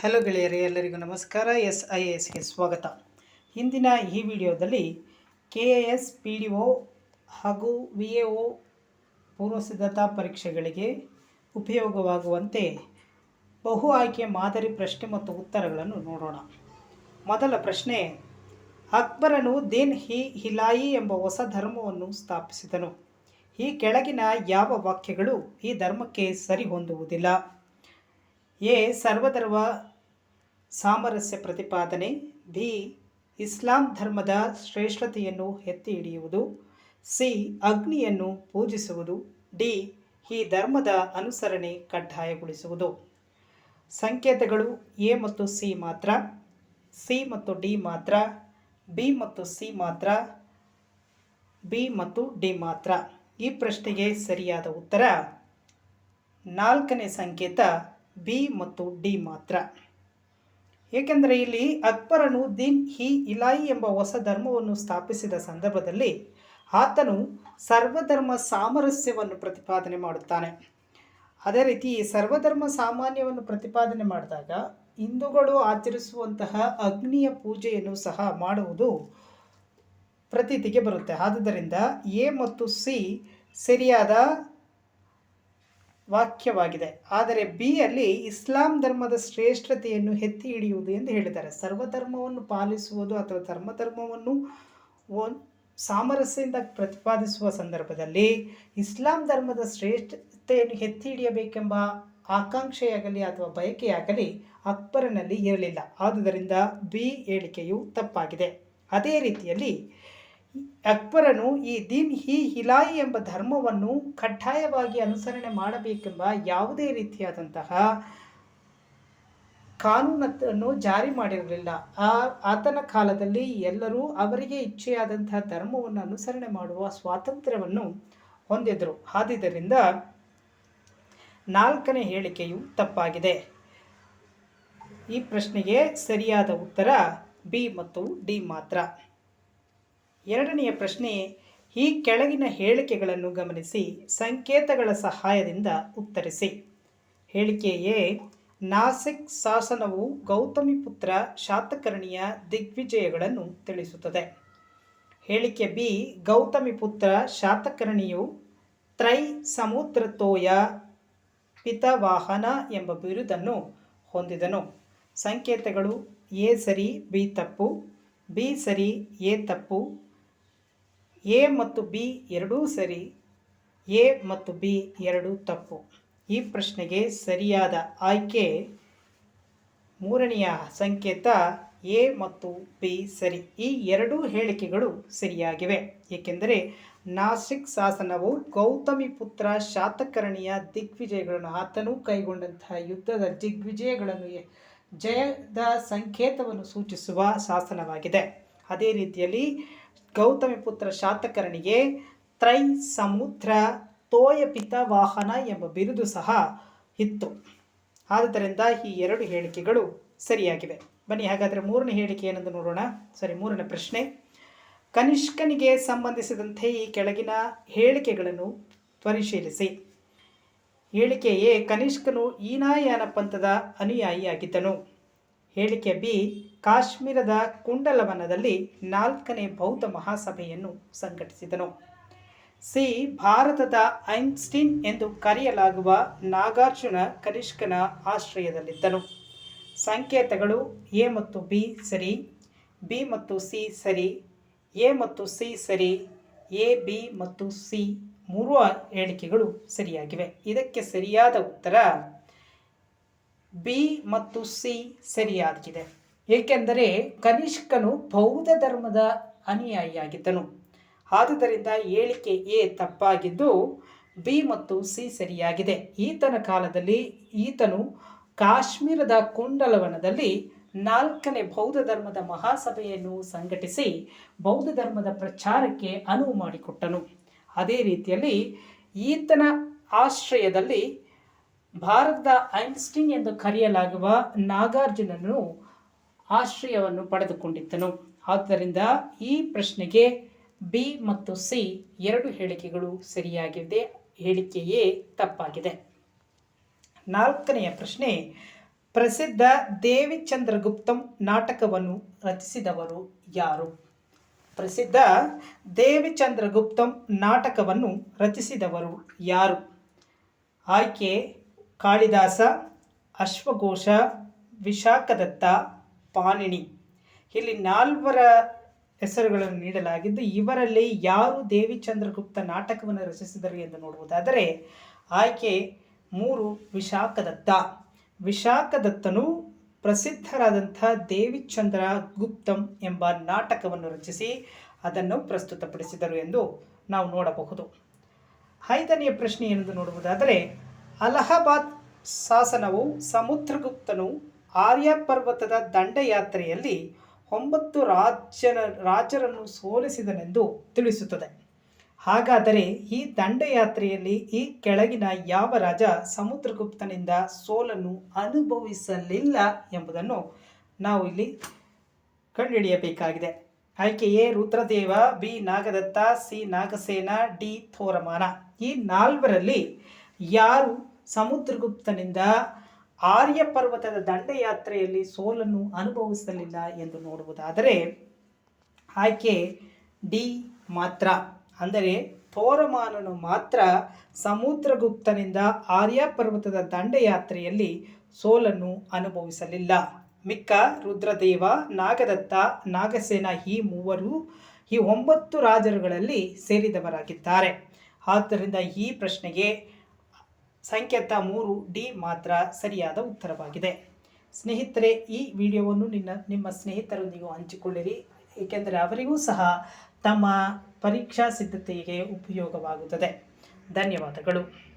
Hello ಗೆಳೆಯರೇ, ಎಲ್ಲರಿಗೂ ನಮಸ್ಕಾರ. ಎಸ್ ಐ ಎಸ್ಗೆ ಸ್ವಾಗತ. ಇಂದಿನ ಈ ವಿಡಿಯೋದಲ್ಲಿ K A S P D O ಹಾಗೂ ವಿ ಎ ಒ ಪೂರ್ವಸಿದ್ಧತಾ ಪರೀಕ್ಷೆಗಳಿಗೆ ಉಪಯೋಗವಾಗುವಂತೆ ಬಹು ಆಯ್ಕೆ ಮಾದರಿ ಪ್ರಶ್ನೆ ಮತ್ತು ಉತ್ತರಗಳನ್ನು ನೋಡೋಣ. ಮೊದಲ ಪ್ರಶ್ನೆ, ಅಕ್ಬರನು ದಿನ್ ಹಿ ಹಿಲಾಯಿ ಎಂಬ ಹೊಸ ಧರ್ಮವನ್ನು ಸ್ಥಾಪಿಸಿದನು. ಈ ಕೆಳಗಿನ ಯಾವ ವಾಕ್ಯಗಳು ಈ ಧರ್ಮಕ್ಕೆ ಸರಿ ಹೊಂದುವುದಿಲ್ಲ ಎ. ಸರ್ವಧರ್ಮ ಸಾಮರಸ್ಯ ಪ್ರತಿಪಾದನೆ. ಬಿ. ಇಸ್ಲಾಂ ಧರ್ಮದ ಶ್ರೇಷ್ಠತೆಯನ್ನು ಎತ್ತಿ ಹಿಡಿಯುವುದು. ಸಿ. ಅಗ್ನಿಯನ್ನು ಪೂಜಿಸುವುದು. ಡಿ. ಈ ಧರ್ಮದ ಅನುಸರಣೆ ಕಡ್ಡಾಯಗೊಳಿಸುವುದು. ಸಂಕೇತಗಳು ಎ ಮತ್ತು ಸಿ ಮಾತ್ರ. ಸಿ ಮತ್ತು ಡಿ ಮಾತ್ರ. ಬಿ ಮತ್ತು ಸಿ ಮಾತ್ರ. ಬಿ ಮತ್ತು ಡಿ ಮಾತ್ರ. ಈ ಪ್ರಶ್ನೆಗೆ ಸರಿಯಾದ ಉತ್ತರ ನಾಲ್ಕನೇ ಸಂಕೇತ ಬಿ ಮತ್ತು ಡಿ ಮಾತ್ರ. ಏಕೆಂದರೆ ಇಲ್ಲಿ ಅಕ್ಬರನು ದಿನ್ ಹಿ ಇಲಾಯಿ ಎಂಬ ಹೊಸ ಧರ್ಮವನ್ನು ಸ್ಥಾಪಿಸಿದ ಸಂದರ್ಭದಲ್ಲಿ ಆತನು ಸರ್ವಧರ್ಮ ಸಾಮರಸ್ಯವನ್ನು ಪ್ರತಿಪಾದನೆ ಮಾಡುತ್ತಾನೆ. ಅದೇ ರೀತಿ ಸರ್ವಧರ್ಮ ಸಾಮಾನ್ಯವನ್ನು ಪ್ರತಿಪಾದನೆ ಮಾಡಿದಾಗ ಹಿಂದೂಗಳು ಆಚರಿಸುವಂತಹ ಅಗ್ನಿಯ ಪೂಜೆಯನ್ನು ಸಹ ಮಾಡುವುದು ಪ್ರತೀತಿಗೆ ಬರುತ್ತೆ. ಆದುದರಿಂದ ಎ ಮತ್ತು ಸಿ ಸರಿಯಾದ ವಾಕ್ಯವಾಗಿದೆ. ಆದರೆ ಬಿ ಅಲ್ಲಿ ಇಸ್ಲಾಂ ಧರ್ಮದ ಶ್ರೇಷ್ಠತೆಯನ್ನು ಎತ್ತಿ ಹಿಡಿಯುವುದು ಎಂದು ಹೇಳಿದ್ದಾರೆ. ಸರ್ವಧರ್ಮವನ್ನು ಪಾಲಿಸುವುದು ಅಥವಾ ಧರ್ಮ ಧರ್ಮವನ್ನು ಒನ್ ಸಾಮರಸ್ಯದಿಂದ ಪ್ರತಿಪಾದಿಸುವ ಸಂದರ್ಭದಲ್ಲಿ ಇಸ್ಲಾಂ ಧರ್ಮದ ಶ್ರೇಷ್ಠತೆಯನ್ನು ಎತ್ತಿ ಹಿಡಿಯಬೇಕೆಂಬ ಆಕಾಂಕ್ಷೆಯಾಗಲಿ ಅಥವಾ ಬಯಕೆಯಾಗಲಿ ಅಕ್ಬರನಲ್ಲಿ ಇರಲಿಲ್ಲ. ಆದುದರಿಂದ ಬಿ ಹೇಳಿಕೆಯು ತಪ್ಪಾಗಿದೆ. ಅದೇ ರೀತಿಯಲ್ಲಿ ಅಕ್ಬರನು ಈ ದಿನ್ ಹಿ ಹಿಲಾಯಿ ಎಂಬ ಧರ್ಮವನ್ನು ಕಡ್ಡಾಯವಾಗಿ ಅನುಸರಣೆ ಮಾಡಬೇಕೆಂಬ ಯಾವುದೇ ರೀತಿಯಾದಂತಹ ಕಾನೂನನ್ನು ಜಾರಿ ಮಾಡಿರಲಿಲ್ಲ. ಆ, ಆತನ ಕಾಲದಲ್ಲಿ ಎಲ್ಲರೂ ಅವರಿಗೆ ಇಚ್ಛೆಯಾದಂತಹ ಧರ್ಮವನ್ನು ಅನುಸರಣೆ ಮಾಡುವ ಸ್ವಾತಂತ್ರ್ಯವನ್ನು ಹೊಂದಿದರು ಆದುದರಿಂದ ನಾಲ್ಕನೇ ಹೇಳಿಕೆಯು ತಪ್ಪಾಗಿದೆ. ಈ ಪ್ರಶ್ನೆಗೆ ಸರಿಯಾದ ಉತ್ತರ ಬಿ ಮತ್ತು ಡಿ ಮಾತ್ರ. ಎರಡನೆಯ ಪ್ರಶ್ನೆ, ಈ ಕೆಳಗಿನ ಹೇಳಿಕೆಗಳನ್ನು ಗಮನಿಸಿ, ಸಂಕೇತಗಳ ಸಹಾಯದಿಂದ ಉತ್ತರಿಸಿ. ಹೇಳಿಕೆ ಎ, ನಾಸಿಕ್ ಶಾಸನವು ಗೌತಮಿಪುತ್ರ ಶಾತಕರ್ಣಿಯ ದಿಗ್ವಿಜಯಗಳನ್ನು ತಿಳಿಸುತ್ತದೆ. ಹೇಳಿಕೆ ಬಿ ಗೌತಮಿಪುತ್ರ ಶಾತಕರ್ಣಿಯು ತ್ರೈ ಸಮುದ್ರತೋಯ ಪಿತವಾಹನ ಎಂಬ ಬಿರುದನ್ನು ಹೊಂದಿದನು. ಸಂಕೇತಗಳು ಎ ಸರಿ, ಬಿ ತಪ್ಪು, ಬಿ ಸರಿ, ಎ ತಪ್ಪು ಎ ಮತ್ತು ಬಿ ಎರಡೂ ಸರಿ, ಎ ಮತ್ತು ಬಿ ಎರಡೂ ತಪ್ಪು. ಈ ಪ್ರಶ್ನೆಗೆ ಸರಿಯಾದ ಆಯ್ಕೆ ಮೂರನೆಯ ಸಂಕೇತ ಎ ಮತ್ತು ಬಿ ಸರಿ. ಈ ಎರಡೂ ಹೇಳಿಕೆಗಳು ಸರಿಯಾಗಿವೆ. ಏಕೆಂದರೆ ನಾಸಿಕ್ ಶಾಸನವು ಗೌತಮಿ ಪುತ್ರ ಶಾತಕರ್ಣಿಯ ದಿಗ್ವಿಜಯಗಳನ್ನು, ಆತನು ಕೈಗೊಂಡಂತಹ ಯುದ್ಧದ ದಿಗ್ವಿಜಯಗಳನ್ನು ಜಯದ ಸಂಕೇತವನ್ನು ಸೂಚಿಸುವ ಶಾಸನವಾಗಿದೆ. ಅದೇ ರೀತಿಯಲ್ಲಿ ಗೌತಮಿ ಪುತ್ರ ಶಾತಕರ್ಣಿಗೆ ತ್ರೈ ಸಮುದ್ರ ತೋಯಪಿತ ವಾಹನ ಎಂಬ ಬಿರುದು ಸಹ ಇತ್ತು. ಆದ್ದರಿಂದ ಈ ಎರಡು ಹೇಳಿಕೆಗಳು ಸರಿಯಾಗಿವೆ. ಬನ್ನಿ, ಹಾಗಾದರೆ ಮೂರನೇ ಹೇಳಿಕೆ ಏನೆಂದು ನೋಡೋಣ. ಸರಿ, ಮೂರನೇ ಪ್ರಶ್ನೆ. ಕನಿಷ್ಕನಿಗೆ ಸಂಬಂಧಿಸಿದಂತೆ ಈ ಕೆಳಗಿನ ಹೇಳಿಕೆಗಳನ್ನು ಪರಿಶೀಲಿಸಿ ಹೇಳಿಕೆ ಎ ಕನಿಷ್ಕನು ಈನಾಯಾನ ಪಂಥದ ಅನುಯಾಯಿಯಾಗಿದ್ದನು. ಹೇಳಿಕೆ ಬಿ ಕಾಶ್ಮೀರದ ಕುಂಡಲವನದಲ್ಲಿ ನಾಲ್ಕನೇ ಬೌದ್ಧ ಮಹಾಸಭೆಯನ್ನು ಸಂಘಟಿಸಿದನು. ಸಿ. ಭಾರತದ ಐನ್ಸ್ಟೀನ್ ಎಂದು ಕರೆಯಲಾಗುವ ನಾಗಾರ್ಜುನ ಕನಿಷ್ಕನ ಆಶ್ರಯದಲ್ಲಿದ್ದನು. ಸಂಕೇತಗಳು ಎ ಮತ್ತು ಬಿ ಸರಿ, ಬಿ ಮತ್ತು ಸಿ ಸರಿ, ಎ ಮತ್ತು ಸಿ ಸರಿ, ಎ, ಬಿ ಮತ್ತು ಸಿ ಮೂರು ಹೇಳಿಕೆಗಳು ಸರಿಯಾಗಿವೆ. ಇದಕ್ಕೆ ಸರಿಯಾದ ಉತ್ತರ ಬಿ ಮತ್ತು ಸಿ ಸರಿಯಾಗಿದೆ. ಏಕೆಂದರೆ ಕನಿಷ್ಕನು ಬೌದ್ಧ ಧರ್ಮದ ಅನುಯಾಯಿಯಾಗಿದ್ದನು. ಆದುದರಿಂದ ಹೇಳಿಕೆ ಎ ತಪ್ಪಾಗಿದ್ದು ಬಿ ಮತ್ತು ಸಿ ಸರಿಯಾಗಿದೆ. ಈತನ ಕಾಲದಲ್ಲಿ ಈತನು ಕಾಶ್ಮೀರದ ಕುಂಡಲವನದಲ್ಲಿ ನಾಲ್ಕನೇ ಬೌದ್ಧ ಧರ್ಮದ ಮಹಾಸಭೆಯನ್ನು ಸಂಘಟಿಸಿ ಬೌದ್ಧ ಧರ್ಮದ ಪ್ರಚಾರಕ್ಕೆ ಅನುವು ಮಾಡಿಕೊಟ್ಟನು. ಅದೇ ರೀತಿಯಲ್ಲಿ ಈತನ ಆಶ್ರಯದಲ್ಲಿ ಭಾರತದ ಐನ್ಸ್ಟೀನ್ ಎಂದು ಕರೆಯಲಾಗುವ ನಾಗಾರ್ಜುನನು ಆಶ್ರಯವನ್ನು ಪಡೆದುಕೊಂಡಿದ್ದನು. ಆದ್ದರಿಂದ ಈ ಪ್ರಶ್ನೆಗೆ ಬಿ ಮತ್ತು ಸಿ ಎರಡು ಹೇಳಿಕೆಗಳು ಸರಿಯಾಗಿದೆ. ಹೇಳಿಕೆಯೇ ತಪ್ಪಾಗಿದೆ. ನಾಲ್ಕನೆಯ ಪ್ರಶ್ನೆ, ಪ್ರಸಿದ್ಧ ದೇವಿಚಂದ್ರಗುಪ್ತಂ ನಾಟಕವನ್ನು ರಚಿಸಿದವರು ಯಾರು? ಪ್ರಸಿದ್ಧ ದೇವಿಚಂದ್ರಗುಪ್ತಂ ನಾಟಕವನ್ನು ರಚಿಸಿದವರು ಯಾರು? ಆಯ್ಕೆ, ಕಾಳಿದಾಸ, ಅಶ್ವಘೋಷ, ವಿಶಾಖದತ್ತ ಪಾಣಿನಿ ಇಲ್ಲಿ ನಾಲ್ವರ ಹೆಸರುಗಳನ್ನು ನೀಡಲಾಗಿದ್ದು, ಇವರಲ್ಲಿ ಯಾರು ದೇವಿಚಂದ್ರಗುಪ್ತ ನಾಟಕವನ್ನು ರಚಿಸಿದರು ಎಂದು ನೋಡುವುದಾದರೆ ಆಯ್ಕೆ ಮೂರು ವಿಶಾಖದತ್ತ. ವಿಶಾಖದತ್ತನು ಪ್ರಸಿದ್ಧರಾದಂಥ ದೇವಿಚಂದ್ರ ಗುಪ್ತಂ ಎಂಬ ನಾಟಕವನ್ನು ರಚಿಸಿ ಅದನ್ನು ಪ್ರಸ್ತುತಪಡಿಸಿದರು ಎಂದು ನಾವು ನೋಡಬಹುದು. ಐದನೆಯ ಪ್ರಶ್ನೆ ಎಂದು ನೋಡುವುದಾದರೆ ಅಲಹಾಬಾದ್ ಶಾಸನವು ಸಮುದ್ರಗುಪ್ತನು ಆರ್ಯ ಪರ್ವತದ ದಂಡಯಾತ್ರೆಯಲ್ಲಿ ಒಂಬತ್ತು ರಾಜ್ಯನ ರಾಜರನ್ನು ಸೋಲಿಸಿದನೆಂದು ತಿಳಿಸುತ್ತದೆ. ಹಾಗಾದರೆ ಈ ದಂಡಯಾತ್ರೆಯಲ್ಲಿ ಈ ಕೆಳಗಿನ ಯಾವ ರಾಜ ಸಮುದ್ರಗುಪ್ತನಿಂದ ಸೋಲನ್ನು ಅನುಭವಿಸಲಿಲ್ಲ ಎಂಬುದನ್ನು ನಾವು ಇಲ್ಲಿ ಕಂಡುಹಿಡಿಯಬೇಕಾಗಿದೆ. ಆಯ್ಕೆ A Rudradeva, B. Nagadatta, C. Nagasena, D. Toramana. ಈ ನಾಲ್ವರಲ್ಲಿ ಯಾರು ಸಮುದ್ರಗುಪ್ತನಿಂದ ಆರ್ಯ ಪರ್ವತದ ದಂಡಯಾತ್ರೆಯಲ್ಲಿ ಸೋಲನ್ನು ಅನುಭವಿಸಲಿಲ್ಲ ಎಂದು ನೋಡುವುದಾದರೆ ಆಯ್ಕೆ ಡಿ ಮಾತ್ರ. ಅಂದರೆ ತೋರಮಾನನು ಮಾತ್ರ ಸಮುದ್ರಗುಪ್ತನಿಂದ ಆರ್ಯ ಪರ್ವತದ ದಂಡಯಾತ್ರೆಯಲ್ಲಿ ಸೋಲನ್ನು ಅನುಭವಿಸಲಿಲ್ಲ. ಮಿಕ್ಕ ರುದ್ರದೇವ, ನಾಗದತ್ತ, ನಾಗಸೇನ ಈ ಮೂವರು, ಈ ಒಂಬತ್ತು ರಾಜರುಗಳಲ್ಲಿ ಸೇರಿದವರಾಗಿದ್ದಾರೆ. ಆದ್ದರಿಂದ ಈ ಪ್ರಶ್ನೆಗೆ ಸಂಕೇತ ಮೂರು ಡಿ ಮಾತ್ರ ಸರಿಯಾದ ಉತ್ತರವಾಗಿದೆ. ಸ್ನೇಹಿತರೆ, ಈ ವಿಡಿಯೋವನ್ನು ನಿನ್ನ, ನಿಮ್ಮ ಸ್ನೇಹಿತರೊಂದಿಗೆ ಹಂಚಿಕೊಳ್ಳಿರಿ. ಏಕೆಂದರೆ ಅವರಿಗೂ ಸಹ ತಮ್ಮ ಪರೀಕ್ಷಾ ಸಿದ್ಧತೆಗೆ ಉಪಯೋಗವಾಗುತ್ತದೆ. ಧನ್ಯವಾದಗಳು.